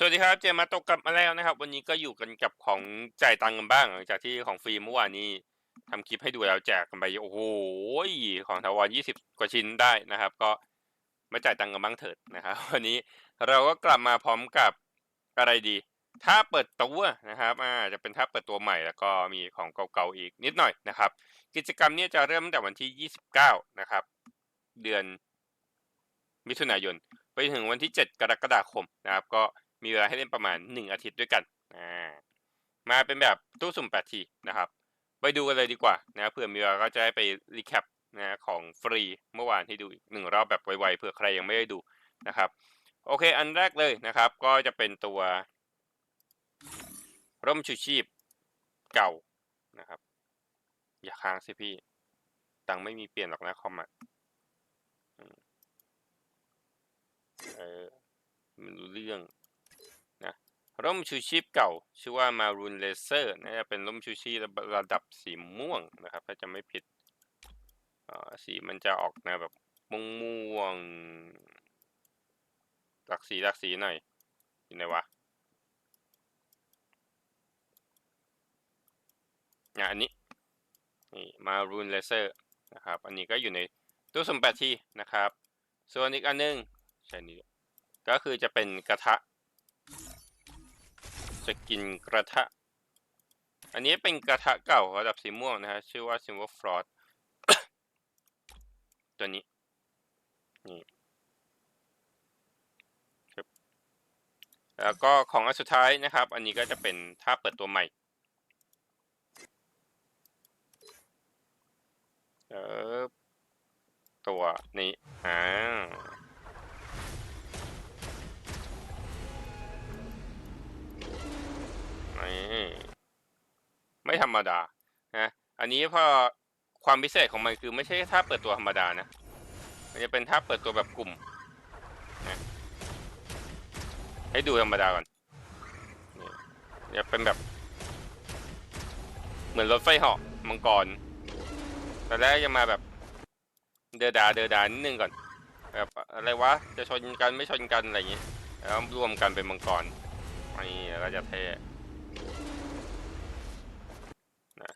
สวัสดีครับ เจมมาตกกลับมาแล้วนะครับ วันนี้ก็อยู่กันกับของจ่ายตังค์กันบ้าง หลังจากที่ของฟรีเมื่อวานนี้ทำคลิปให้ดูแล้วแจกกันไปโอ้โหของทาวรยี่สิบกว่าชิ้นได้นะครับ ก็มาจ่ายตังค์กันบ้างเถิดนะครับ วันนี้เราก็กลับมาพร้อมกับอะไรดี ถ้าเปิดตัวนะครับอ่าจะเป็นถ้าเปิดตัวใหม่แล้วก็มีของเก่าๆอีกนิดหน่อยนะครับ กิจกรรมเนี้จะเริ่มตั้งแต่วันที่ 29 นะครับ เดือนมิถุนายน ไปถึงวันที่ 7 กรกฎาคมนะครับ ก็ มีเวลาให้เล่นประมาณ 1 อาทิตย์ด้วยกันอ่ามาเป็นแบบตู้สุ่ม8ทีนะครับ ไปดูกันเลยดีกว่านะเผื่อมีเวลาก็จะให้ไปรีแคปนะของฟรีเมื่อวานให้ดูอีกหนึ่งรอบแบบไวๆเผื่อใครยังไม่ได้ดูนะครับโอเค อันแรกเลยนะครับ ก็จะเป็นตัว ร่มชูชีพเก่านะครับ อย่าค้างสิพี่ ตังไม่มีเปลี่ยนหรอกนะคอมอะอืมเออไม่รู้เรื่อง ร่มชูชีพเก่า ชื่อว่า Maroon Laser น่าจะเป็นร่มชูชีพระดับสีม่วงนะครับ ถ้าจะไม่ผิดสีมันจะออกแนวแบบม่วงม่วงหลักสีหลักสีหน่อยอยู่ไหนวะอะอันนี้นี่มารูนเลเซอร์นะครับอันนี้ก็อยู่ในตู้สมบัติที่นะครับ ส่วนอีกอันหนึงใช่นี่ก็คือจะเป็นกระทะ จะกินกระทะ อันนี้เป็นกระทะเก่าระดับสีม่วงนะฮะ ชื่อว่า Silver Frost ตัวนี้ นี่ครับแล้วก็ของอันสุดท้ายนะครับ อันนี้ก็จะเป็นถ้าเปิดตัวใหม่เออตัวนี้อ่า นี่ไม่ธรรมดานะอันนี้พอความพิเศษของมันคือไม่ใช่ท่าเปิดตัวธรรมดานะ มันจะเป็นท่าเปิดตัวแบบกลุ่มนะให้ดูธรรมดาก่อนจะเป็นแบบ เหมือนรถไฟเหาะมังกรตอนแรกจะมาแบบเดือดาเดือดานิดนึงก่อนแบบอะไรวะจะชนกันไม่ชนกันอะไรอย่างงี้แล้วรวมกันเป็นมังกรนี่แล้วก็จะเท่นะ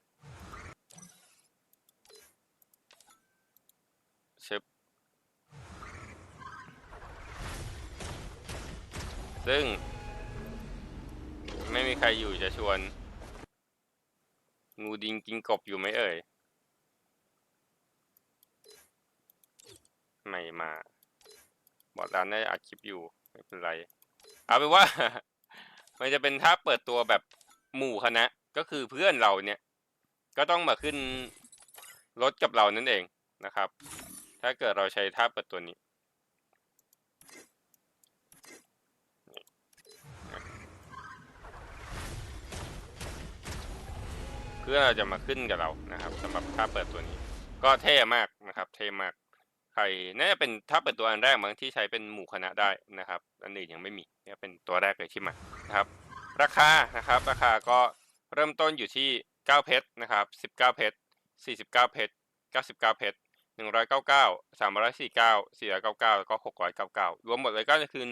ชึบ ซึ่ง ไม่มีใครอยู่จะชวน งูดิงกินกบอยู่ไหมเอ่ย ไม่มา บอกร้านได้อัดคลิปอยู่ ไม่เป็นไร เอาเป็นว่า มันจะเป็นท่าเปิดตัวแบบหมู่คณะ ก็คือเพื่อนเราเนี่ย ก็ต้องมาขึ้นรถกับเรานั่นเองนะครับ ถ้าเกิดเราใช้ท่าเปิดตัวนี้ เพื่อจะมาขึ้นกับเรานะครับสำหรับท่าเปิดตัวนี้ ก็เท่มากนะครับ เท่มาก ใครน่าจะเป็นถ้าเปิดตัวอันแรกมั้งที่ใช้เป็นหมู่คณะได้นะครับ อันอื่นยังไม่มีเนี่ยเป็นตัวแรกเลยที่มานะครับ ราคานะครับ ราคาก็เริ่มต้นอยู่ที่ 9 เพชรนะครับ 19 เพชร 49 เพชร 99 เพชร199 349 499แล้วก็699 รวมหมดเลยก็คือ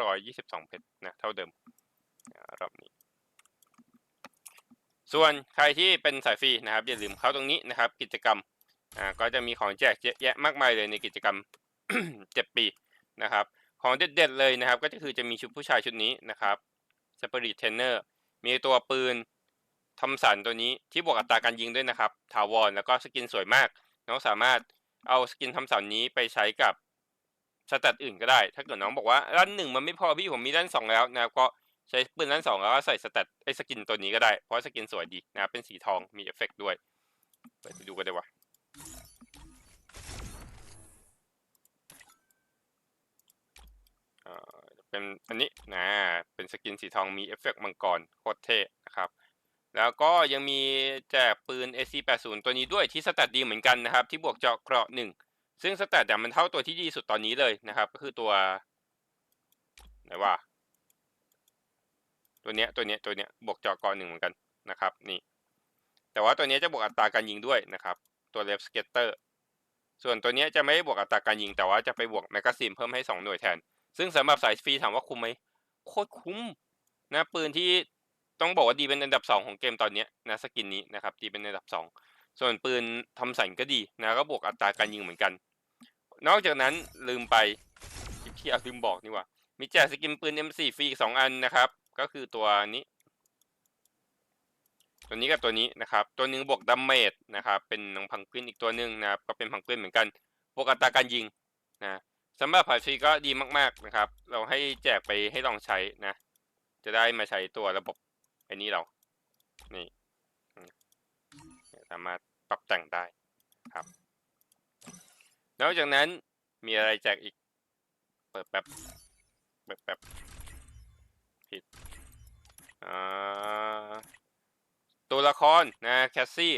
1,922 เพชรนะเท่าเดิมรอบนี้ ส่วนใครที่เป็นสายฟรีนะครับอย่าลืมเข้าตรงนี้นะครับ กิจกรรมอ่าก็จะมีของแจกเยอะแยะมากมายเลยในกิจกรรม7ปีนะครับ ของเด็ดๆเลยนะครับ ก็คือจะมีชุดผู้ชายชุดนี้นะครับสปริตเทนเนอร์มีตัวปืนทำสันตัวนี้ที่บวกอัตราการยิงด้วยนะครับ ถาวรแล้วก็สกินสวยมาก น้องสามารถเอาสกินทำสันนี้ไปใช้กับสแตทอื่นก็ได้ ถ้าเกิดน้องบอกว่าด้านหนึ่งมันไม่พอพี่ผมมีด้านสองแล้วนะครับก็ ใช้ปืนด้นสองแล้วก็ใส่สแตทไอ้สกินตัวนี้ก็ได้ เพราะสกินสวยดีนะครับเป็นสีทองมีเอฟเฟกต์ด้วยไปดูกันได้ว่าเป็นอันนี้นะเป็นสกินสีทองมีเอฟเฟกต์มังกรโคตรเท่นะครับแล้วก็ยังมีแจกปืน AC80 ตัวนี้ด้วยที่สแตทดีเหมือนกันนะครับ ที่บวกเจาะเกราะหนึ่งซึ่งสแตทเนี่ยมันเท่าตัวที่ดีสุดตอนนี้เลยนะครับ ก็คือตัวไหนว่า ตัวเนี้ยตัวเนี้ยตัวเนี้ยบวกเจาะกรหนึ่งเหมือนกันนะครับนี่แต่ว่าตัวนี้จะบวกอัตราการยิงด้วยนะครับ ตัวเลฟสเกตเตอร์ส่วนตัวนี้จะไม่ได้บวกอัตราการยิง แต่ว่าจะไปบวกแมกกาซีนเพิ่มให้ 2 หน่วยแทน ซึ่งสำหรับสายฟรีถามว่าคุ้มไหมโคตรคุ้มนะปืนที่ต้องบอกว่าดีเป็นอันดับสองของเกมตอนเนี้ยนะสกินนี้นะครับดีเป็นอันดับสองส่วนปืนทอมสันก็ดีนะก็บวกอัตราการยิงเหมือนกัน นอกจากนั้นลืมไปที่อาลืมบอกนี่ว่ามีแจกสกินปืน M4 ฟรีอีกสองอันนะครับ ก็คือตัวนี้ตัวนี้กับตัวนี้นะครับ ตัวหนึ่งบวกดัมเมจนะครับ เป็นน้องพังกวินอีกตัวหนึ่งนะครับ ก็เป็นพังกวินเหมือนกัน บวกอัตราการยิงนะสำหรับผ่านฟรีก็ดีมาก ๆนะครับ เราให้แจกไปให้ลองใช้นะ จะได้มาใช้ตัวระบบไอ้นี้เรา นี่สามารถปรับแต่งได้ครับ นอกจากนั้นมีอะไรแจกอีก เปิดแป๊บ เปิดแป๊บ ผิดตัวละครนะแคสซี่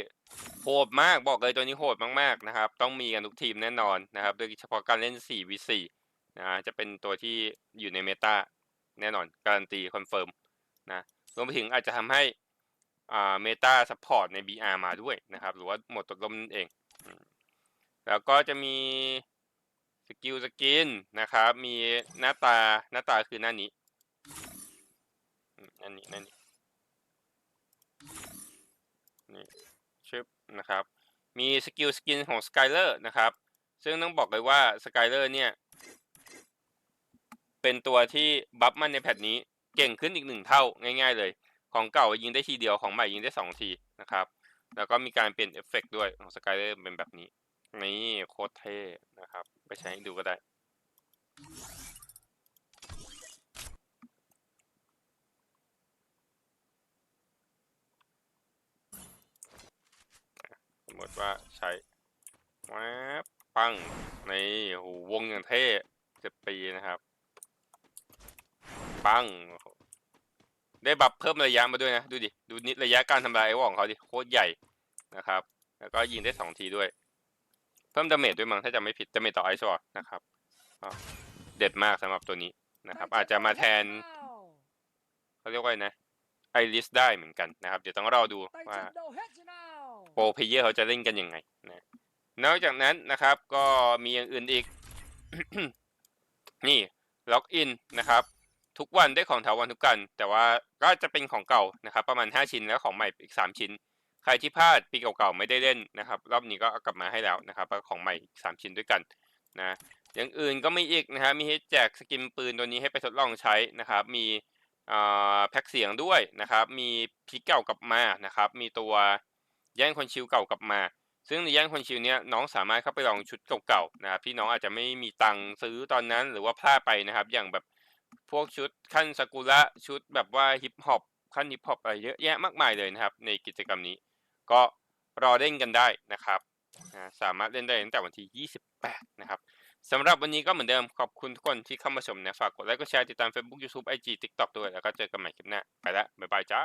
โหดมากบอกเลยตัวนี้โหดมากๆนะครับ ต้องมีกันทุกทีมแน่นอนนะครับโดยเฉพาะการเล่น 4v4 นะจะเป็นตัวที่อยู่ในเมตาแน่นอนการันตีคอนเฟิร์มนะรวมไปถึงอาจจะทำให้อ่าเมตาซัพพอร์ตใน BR มาด้วยนะครับ หรือว่าหมดตกลมนั่นเอง แล้วก็จะมีสกิลสกินนะครับ มีหน้าตาหน้าตาคือหน้านี้ อันนี้หนั่นนี้นี่ชึบนะครับ มีสกิลสกินของ Skyler นะครับ ซึ่งต้องบอกเลยว่า Skyler เนี่ย เป็นตัวที่บัฟมันในแพทนี้เก่งขึ้นอีกหนึ่งเท่าง่ายๆเลย ของเก่ายิงได้ทีเดียวของใหม่ยิงได้สองทีนะครับ แล้วก็มีการเปลี่ยนเอฟเฟกต์ด้วยของ Skyler เป็นแบบนี้ นี่โคตรเท่นะครับ ไปใช้ดูก็ได้ สมมติว่าใช้แวบปั งในโอ้โหวงอย่างเท่สิบปีนะครับ ปังโอ้โหได้บัฟเพิ่มระยะมาด้วยนะ ดูดิ ดูนิดระยะการทำลายไอ้วอของเขาดิ โคตรใหญ่นะครับ แล้วก็ยิงได้สองทีด้วย เพิ่มดาเมจด้วยมั้งถ้าจำไม่ผิดดาเมจต่อไอซ์วอร์นะครับก็เด็ดมากสำหรับตัวนี้นะครับ อาจจะมาแทนเขาเรียกว่าไงนะไอริสได้เหมือนกันนะครับ เดี๋ยวต้องรอดูว่าโปรเพลเยอร์เขาจะเล่นกันยังไงนะ นอกจากนั้นนะครับก็มีอย่างอื่นอีก นี่ล็อกอินนะครับ ทุกวันได้ของถาวรทุกกัน แต่ว่าก็จะเป็นของเก่านะครับ ประมาณ 5 ชิ้นแล้วของใหม่อีก 3 ชิ้น ใครที่พลาดปีเก่าๆไม่ได้เล่นนะครับ รอบนี้ก็เอากลับมาให้แล้วนะครับของใหม่อีก3ชิ้นด้วยกันนะอย่างอื่นก็มีอีกนะครับมีให้แจกสกินปืนตัวนี้ให้ไปทดลองใช้นะครับ มีแพ็กเสียงด้วยนะครับ มีพิกเก่ากลับมานะครับ มีตัวแย่งคนชิวเก่ากลับมา ซึ่งในย่างคนชิวเนี้ยน้องสามารถเข้าไปลองชุดเก่าๆนะครับที่น้องอาจจะไม่มีตังค์ซื้อตอนนั้นหรือว่าพลาดไปนะครับ อย่างแบบพวกชุดขั้นสกุระชุดแบบว่าฮิปฮอปขั้นฮิปฮอปอะไรเยอะแยะมากมายเลยนะครับ ในกิจกรรมนี้ ก็รอเล่นกันได้นะครับนะสามารถเล่นได้ตั้งแต่วันที่ 28 นะครับสำหรับวันนี้ก็เหมือนเดิมขอบคุณทุกคนที่เข้ามาชมนะฝากกดไลค์กดแชร์ติดตาม Facebook YouTube IG TikTok ด้วยแล้วก็เจอกันใหม่คลิปหน้าไปละบ๊ายบายจ้า